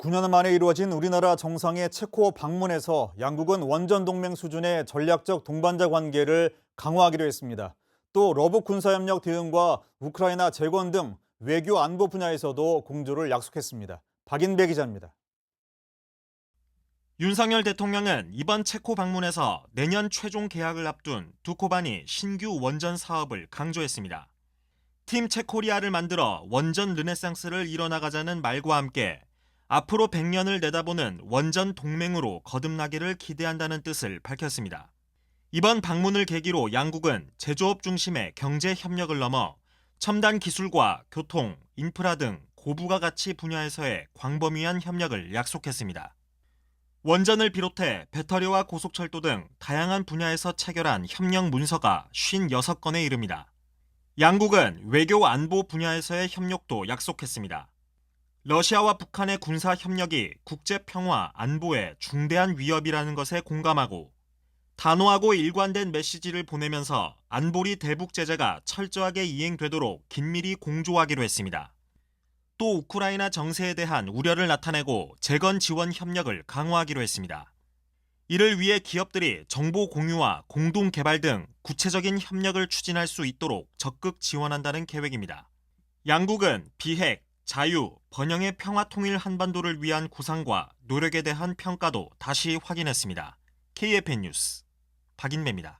9년 만에 이루어진 우리나라 정상의 체코 방문에서 양국은 원전 동맹 수준의 전략적 동반자 관계를 강화하기로 했습니다. 또 러브 군사협력 대응과 우크라이나 재건 등 외교 안보 분야에서도 공조를 약속했습니다. 박인배 기자입니다. 윤석열 대통령은 이번 체코 방문에서 내년 최종 계약을 앞둔 두코바니 신규 원전 사업을 강조했습니다. 팀 체코리아를 만들어 원전 르네상스를 이뤄나가자는 말과 함께 앞으로 100년을 내다보는 원전 동맹으로 거듭나기를 기대한다는 뜻을 밝혔습니다. 이번 방문을 계기로 양국은 제조업 중심의 경제 협력을 넘어 첨단 기술과 교통, 인프라 등 고부가 가치 분야에서의 광범위한 협력을 약속했습니다. 원전을 비롯해 배터리와 고속철도 등 다양한 분야에서 체결한 협력 문서가 56건에 이릅니다. 양국은 외교 안보 분야에서의 협력도 약속했습니다. 러시아와 북한의 군사 협력이 국제 평화 안보에 중대한 위협이라는 것에 공감하고 단호하고 일관된 메시지를 보내면서 안보리 대북 제재가 철저하게 이행되도록 긴밀히 공조하기로 했습니다. 또 우크라이나 정세에 대한 우려를 나타내고 재건 지원 협력을 강화하기로 했습니다. 이를 위해 기업들이 정보 공유와 공동 개발 등 구체적인 협력을 추진할 수 있도록 적극 지원한다는 계획입니다. 양국은 비핵, 자유, 번영의 평화 통일 한반도를 위한 구상과 노력에 대한 평가도 다시 확인했습니다. KFN 뉴스 박인배입니다.